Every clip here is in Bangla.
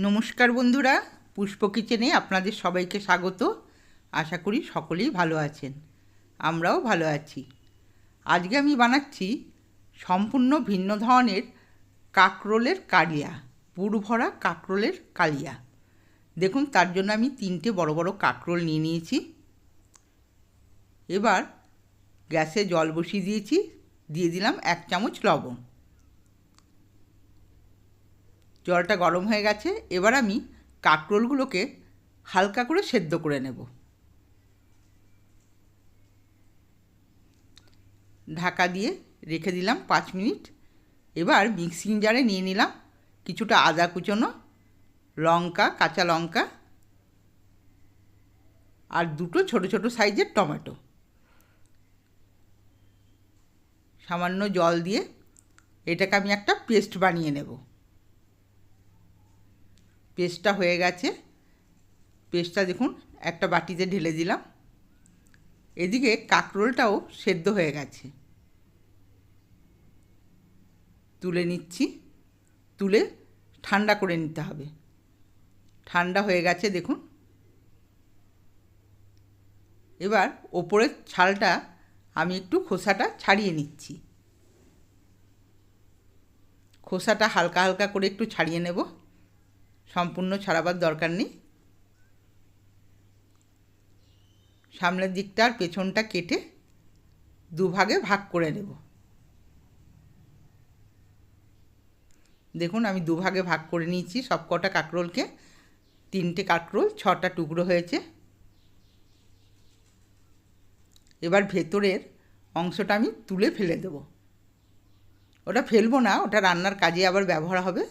নমস্কার বন্ধুরা, পুষ্প কিচেনে আপনাদের সবাইকে স্বাগত। আশা করি সকলেই ভালো আছেন। আমরাও ভালো আছি। আজকে আমি বানাচ্ছি সম্পূর্ণ ভিন্ন ধরনের কাকরোলের কালিয়া পুর ভরা কাকরোলের কালিয়া। দেখুন, তার জন্য আমি তিনটে বড় বড় কাকরোল নিয়ে নিয়েছি। এবার গ্যাসে জল বসিয়ে দিয়েছি, দিয়ে দিলাম এক চামচ লবণ। জলটা গরম হয়ে গেছে, এবার আমি কাঁকরোলগুলোকে হালকা করে সেদ্ধ করে নেব। ঢাকা দিয়ে রেখে দিলাম পাঁচ মিনিট। এবার মিক্সিং জারে নিয়ে নিলাম কিছুটা আদা কুচোনো, লঙ্কা, কাঁচা লঙ্কা আর দুটো ছোট ছোট সাইজের টমেটো। সামান্য জল দিয়ে এটাকে আমি একটা পেস্ট বানিয়ে নেব। পেস্টটা হয়ে গেছে। পেস্টটা দেখুন, একটা বাটিতে ঢেলে দিলাম। এদিকে কাঁকরোলটাও সেদ্ধ হয়ে গেছে। তুলে নিচ্ছি। তুলে ঠান্ডা করে নিতে হবে। ঠান্ডা হয়ে গেছে, দেখুন। এবার ওপরের ছালটা আমি একটু খোসাটা ছাড়িয়ে নিচ্ছি। খোসাটা হালকা হালকা করে একটু ছাড়িয়ে নেব। সম্পূর্ণ ছাড়াবার দরকার নেই। সামনের দিকটা আর পেছনটা কেটে দুভাগে ভাগ করে নেব। দেখুন, আমি দুভাগে ভাগ করে নিয়েছি। সব কটা কাঁকরোলকে তিনটে কাঁকরোল, ছটা টুকরো হয়েছে। এবার ভেতরের অংশটা আমি তুলে ফেলে দেব। ওটা ফেলব না, ওটা রান্নার কাজে আবার ব্যবহার হবে।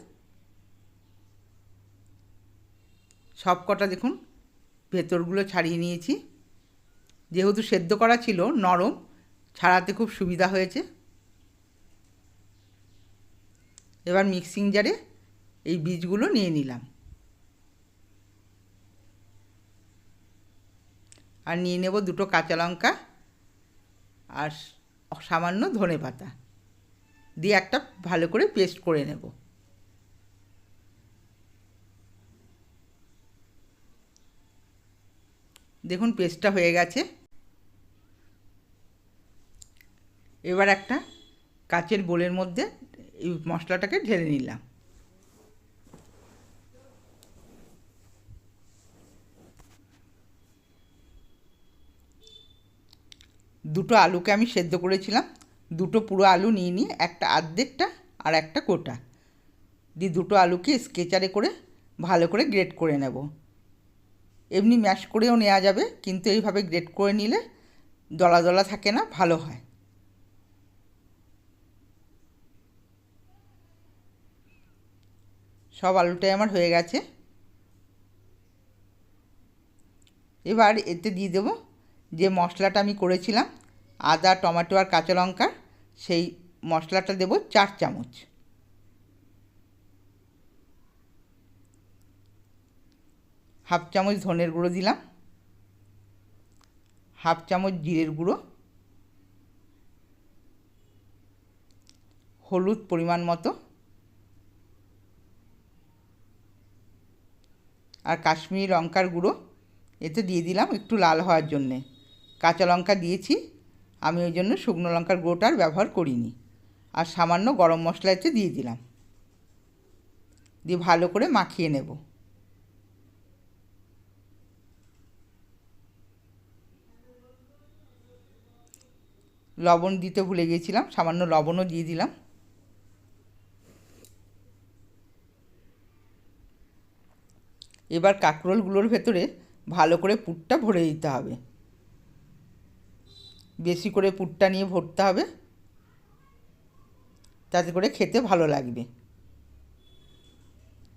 সব কটা দেখুন ভেতরগুলো ছাড়িয়ে নিয়েছি। যেহেতু সেদ্ধ করা ছিল নরম, ছাড়াতে খুব সুবিধা হয়েছে। এবার মিক্সিং জারে এই বীজগুলো নিয়ে নিলাম। আর নিয়ে নেব দুটো কাঁচা লঙ্কা আর সামান্য ধনে পাতা। দিয়ে একটা ভালো করে পেস্ট করে নেব। দেখুন পেস্টটা হয়ে গেছে। এবার একটা কাচের বোলের মধ্যে এই মশলাটাকে ঢেলে নিলাম। দুটো আলুকে আমি সেদ্ধ করেছিলাম। দুটো পুরো আলু নিয়ে নিয়ে একটা আর্ধেকটা আর একটা কোটা দিয়ে দুটো আলুকে স্কেচারে করে ভালো করে গ্রেট করে নেব। এমনি ম্যাশ করেও নেওয়া যাবে, কিন্তু এইভাবে গ্রেট করে নিলে দলা দলা থাকে না, ভালো হয়। সব আলুটাই আমার হয়ে গেছে। এবার এতে দিয়ে দেবো যে মশলাটা আমি করেছিলাম, আদা, টমেটো আর কাঁচা লঙ্কা, সেই মশলাটা দেব চার চামচ। হাফ চামচ ধনের গুঁড়ো দিলাম, হাফ চামচ জিরের গুঁড়ো, হলুদ পরিমাণ মতো, আর কাশ্মীরি লঙ্কার গুঁড়ো এতে দিয়ে দিলাম একটু লাল হওয়ার জন্যে। কাঁচা লঙ্কা দিয়েছি, আমি ওই জন্য শুকনো লঙ্কার গুঁড়োটার ব্যবহার করিনি। আর সামান্য গরম মশলা এতে দিয়ে দিলাম। দিয়ে ভালো করে মাখিয়ে নেব। লবণ দিতে ভুলে গিয়েছিলাম, সামান্য লবণও দিয়ে দিলাম। এবার কাঁকরোলগুলোর ভেতরে ভালো করে পুরটা ভরে দিতে হবে। বেশি করে পুরটা নিয়ে ভরতে হবে, তাতে করে খেতে ভালো লাগবে।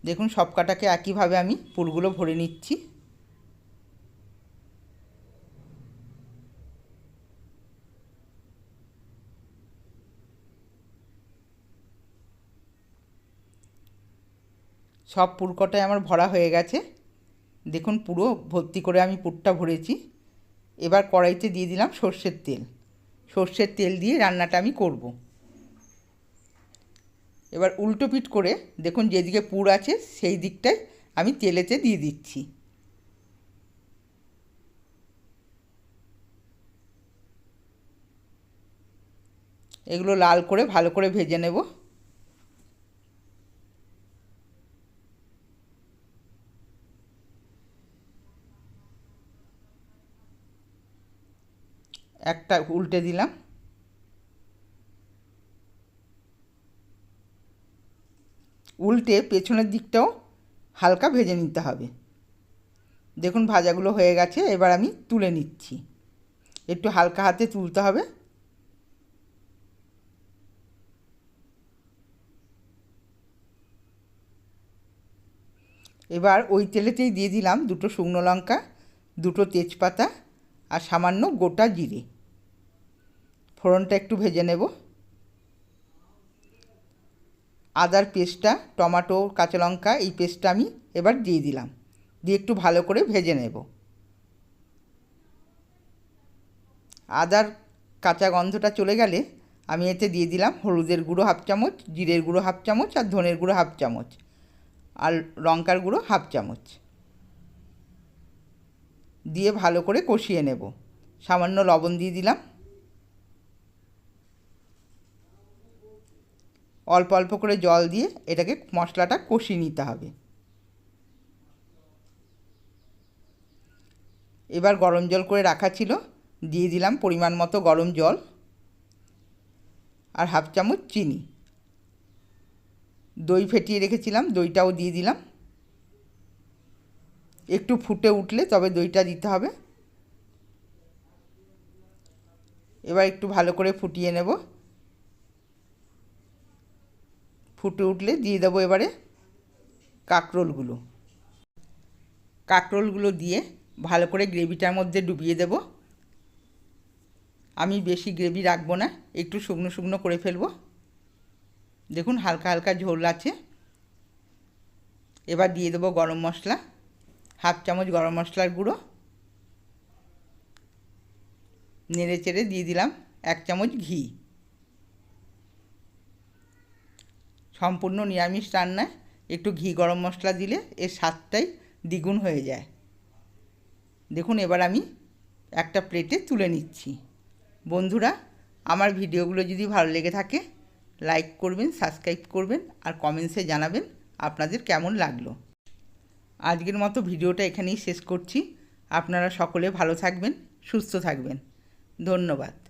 দেখুন সব কাটাকে একইভাবে আমি পুরগুলো ভরে নিচ্ছি। সব পুরকটাই আমার ভরা হয়ে গেছে। দেখুন পুরো ভর্তি করে আমি পুরটা ভরেছি। এবার কড়াইতে দিয়ে দিলাম সর্ষের তেল। সর্ষের তেল দিয়ে রান্নাটা আমি করব। এবার উল্টো পিঠ করে দেখুন যেদিকে পুর আছে সেই দিকটায় আমি তেলেতে দিয়ে দিচ্ছি। এগুলো লাল করে ভালো করে ভেজে নেব। একটা উল্টে দিলাম। উল্টে পেছনের দিকটাও হালকা ভেজে নিতে হবে। দেখুন ভাজাগুলো হয়ে গেছে, এবার আমি তুলে নিচ্ছি। একটু হালকা হাতে তুলতে হবে। এবার ওই তেলেতেই দিয়ে দিলাম দুটো শুকনো লঙ্কা, দুটো তেজপাতা আর সামান্য গোটা জিরে। ফোড়নটা একটু ভেজে নেব। আদার পেস্টটা, টমাটো, কাঁচা লঙ্কা, এই পেস্টটা আমি এবার দিয়ে দিলাম। দিয়ে একটু ভালো করে ভেজে নেব। আদার কাঁচা গন্ধটা চলে গেলে আমি এতে দিয়ে দিলাম হলুদের গুঁড়ো হাফ চামচ, জিরের গুঁড়ো হাফ চামচ আর ধনের গুঁড়ো হাফ চামচ আর লঙ্কার গুঁড়ো হাফ চামচ। দিয়ে ভালো করে কষিয়ে নেব। সামান্য লবণ দিয়ে দিলাম। অল্প অল্প করে জল দিয়ে এটাকে মশলাটা কষিয়ে নিতে হবে। এবার গরম জল করে রাখা ছিল, দিয়ে দিলাম পরিমাণ মতো গরম জল আর হাফ চামচ চিনি। দই ফেটিয়ে রেখেছিলাম, দইটাও দিয়ে দিলাম। একটু ফুটে উঠলে তবে দইটা দিতে হবে। এবার একটু ভালো করে ফুটিয়ে নেব। ফুটে উঠলে দিয়ে দেবো এবারে কাঁকরোলগুলো। কাঁকরোলগুলো দিয়ে ভালো করে গ্রেভিটার মধ্যে ডুবিয়ে দেব। আমি বেশি গ্রেভি রাখব না, একটু শুকনো শুকনো করে ফেলব। দেখুন হালকা হালকা ঝোল আছে। এবার দিয়ে দেবো গরম মশলা। হাফ চামচ গরম মশলার গুঁড়ো। নেড়ে চেড়ে দিয়ে দিলাম এক চামচ ঘি। সম্পূর্ণ নিরামিষ রান্নায় একটু ঘি গরম মশলা দিলে এর স্বাদটাই দ্বিগুণ হয়ে যায়। দেখুন, এবার আমি একটা প্লেটে তুলে নিচ্ছি। বন্ধুরা, আমার ভিডিওগুলো যদি ভালো লেগে থাকে, লাইক করবেন, সাবস্ক্রাইব করবেন আর কমেন্টসে জানাবেন আপনাদের কেমন লাগল। আজকের মতো ভিডিওটা এখানেই শেষ করছি। আপনারা সকলে ভালো থাকবেন সুস্থ থাকবেন। ধন্যবাদ।